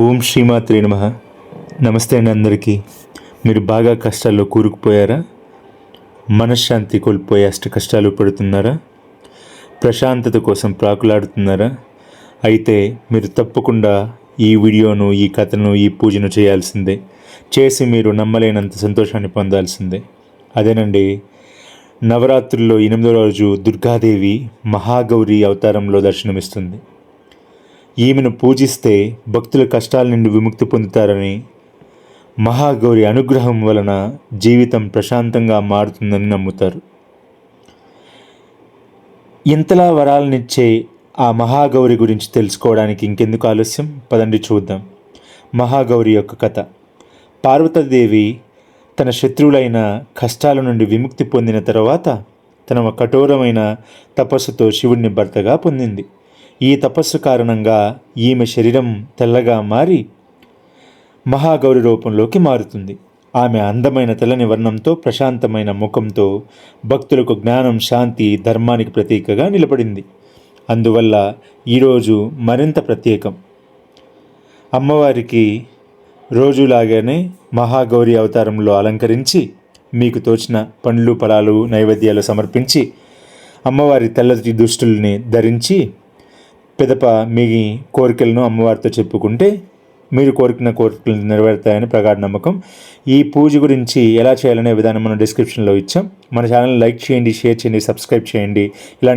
ఓం శ్రీమాత్రే నమ. నమస్తే అండి అందరికీ. మీరు బాగా కష్టాల్లో కూరుకుపోయారా? మనశ్శాంతి కోల్పోయే అష్ట కష్టాలు పడుతున్నారా? ప్రశాంతత కోసం ప్రాకులాడుతున్నారా? అయితే మీరు తప్పకుండా ఈ వీడియోను ఈ కథను ఈ పూజను చేయాల్సిందే. చేసి మీరు నమ్మలేనంత సంతోషాన్ని పొందాల్సిందే. అదేనండి నవరాత్రుల్లో ఎనిమిదో రోజు దుర్గాదేవి మహాగౌరి అవతారంలో దర్శనమిస్తుంది. ఈమెను పూజిస్తే భక్తుల కష్టాల నుండి విముక్తి పొందుతారని మహాగౌరి అనుగ్రహం వలన జీవితం ప్రశాంతంగా మారుతుందని నమ్ముతారు. ఇంతలా వరాలనిచ్చే ఆ మహాగౌరి గురించి తెలుసుకోవడానికి ఇంకెందుకు ఆలస్యం? పదండి చూద్దాం. మహాగౌరి యొక్క కథ. పార్వతీదేవి తన శత్రువులైన కష్టాల నుండి విముక్తి పొందిన తర్వాత తన కఠోరమైన తపస్సుతో శివుణ్ణి భర్తగా పొందింది. ఈ తపస్సు కారణంగా ఈమె శరీరం తెల్లగా మారి మహాగౌరి రూపంలోకి మారుతుంది. ఆమె అందమైన తెల్లని వర్ణంతో ప్రశాంతమైన ముఖంతో భక్తులకు జ్ఞానం శాంతి ధర్మానికి ప్రతీకగా నిలబడింది. అందువల్ల ఈరోజు మరింత ప్రత్యేకం. అమ్మవారికి రోజులాగానే మహాగౌరి అవతారంలో అలంకరించి మీకు తోచిన పండ్లు ఫలాలు నైవేద్యాలు సమర్పించి అమ్మవారి తెల్లటి దుస్తుల్ని ధరించి పిదప మీ కోరికలను అమ్మవారితో చెప్పుకుంటే మీరు కోరికిన కోరికలు నెరవేరుతాయని ప్రగాఢ నమ్మకం. ఈ పూజ గురించి ఎలా చేయాలనే విధానం మనం డిస్క్రిప్షన్లో ఇచ్చాం. మన ఛానల్ లైక్ చేయండి షేర్ చేయండి సబ్స్క్రైబ్ చేయండి. ఇలాంటి